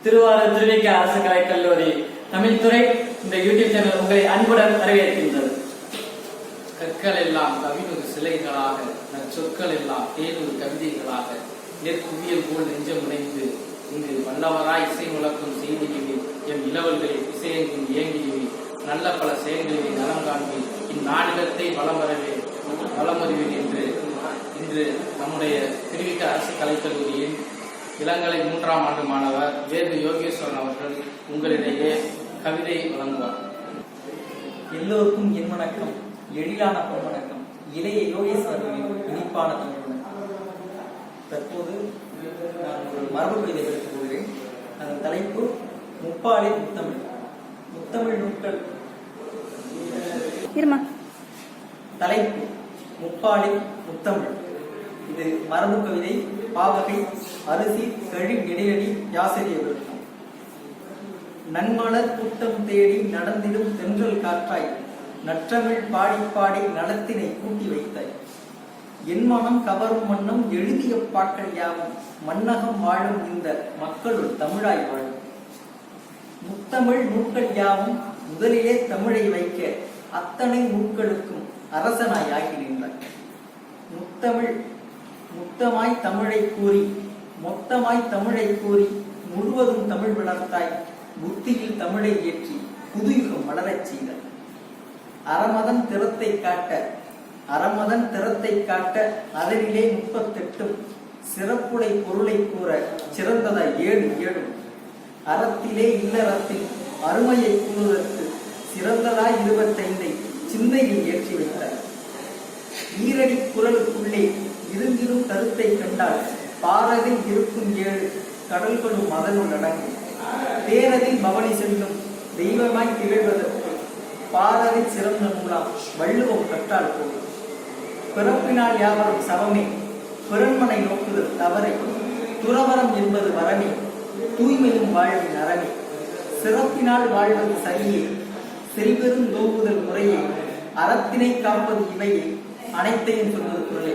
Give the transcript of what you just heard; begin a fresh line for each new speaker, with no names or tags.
திருவாரூர் திருவிக்க அரசு கலைக்கல்லூரி தமிழ்துறை இந்த யூடியூப் சேனல் உங்களை அன்புடன் வரவேற்கின்றது.
கற்கள் எல்லாம் கவினொரு சிலைகளாக நற்சொற்கள் எல்லாம் தேனொரு கவிதைகளாக நெற்குவியல் போல் நெஞ்சம் முனைந்து இங்கு வல்லவராய் இசை முழக்கம் செய்தியுமே எம் இளவல்களில் இசையெங்கும் இயங்கியுமே நல்ல பல செயல்களில் நலம் காண்பி இந்நாடகத்தை வலம் வரவே வளம் வருவேன் என்று இன்று நம்முடைய திருவிக்க அரசு கலைக்கல்லூரியின் இளங்கலை மூன்றாம் ஆண்டு மாணவர் வேது யோகேஸ்வரன் அவர்கள் உங்களிடையே கவிதை வழங்குவார்.
எல்லோருக்கும் என் வணக்கம். எழிலான பொன் வணக்கம். இளைய யோகேஸ்வரர்களின் இனிப்பான தமிழ் தற்போது நான் ஒரு மரபு கவிதை படிக்கப் போகிறேன் அதன் தலைப்பு முப்பாலே முத்தமிழ். முத்தமிழ் நூல்கள்.
இருமா?
தலைப்பு முப்பாலே முத்தமிழ். இது மரபு கவிதை பாவகை அரிசி கழி இடையடி யாசிரிய விருத்தம் நன்மலர் கூட்டம் தேடி நடந்திடும் தென்றல் காற்றாய் நற்றமிழ் பாடி பாடி நலத்தினை கூட்டி வைத்தாய். என் மனம் கவரும் வண்ணம் எழுதிய பாக்கள் யாவும் மன்னகம் வாழும் இந்த மக்களுள் தமிழாய் வாழும். முத்தமிழ் நூல்கள் யாவும் முதலிலே தமிழை வைக்க அத்தனை நூல்களுக்கும் அரசனாய் ஆகி நின்றார் முத்தமிழ் முத்தமாய் தமிழை கூறி மொத்தமாய் தமிழை கூறி முழுவதும் தமிழ் வளர்த்தாய் புத்தியில் தமிழை ஏற்றி புதுயுகம் வளரச் செய்த அறமதன் திறத்தை காட்ட அறமதன் திறத்தை காட்ட அதனிலே முப்பத்தெட்டும் சிறப்புடை பொருளை கூற சிறந்தத ஏழு ஏழும். அறத்திலே இல்லறத்தில் அருமையை கூறுவதற்கு சிறந்ததாய் இருபத்தைந்தை சிந்தையில் ஏற்றி வைத்தார் ஈரடி குரலுக்குள்ளே இருந்திரும் கருத்தை கண்டால் பாரதில் இருக்கும் ஏழு கடல்களும் அதனுள் அடங்கும். தேரதில் பவனி செல்லும் தெய்வமாய் திகழ்வதற்கு பாரதி சிறந்த நூலாம் வள்ளுவம் கற்றால் போகும் பிறப்பினால் யாவரும் சவமே பிறன்மனை நோக்குதல் தவறை துறவரம் என்பது வரமே தூய்மையும் வாழ்வின் அறமே சிறப்பினால் வாழ்வது சரியே செல்வெறும் நோக்குதல் முறையே அறத்தினை காப்பது இவையே அனைத்தையும் சொல்வது குரலை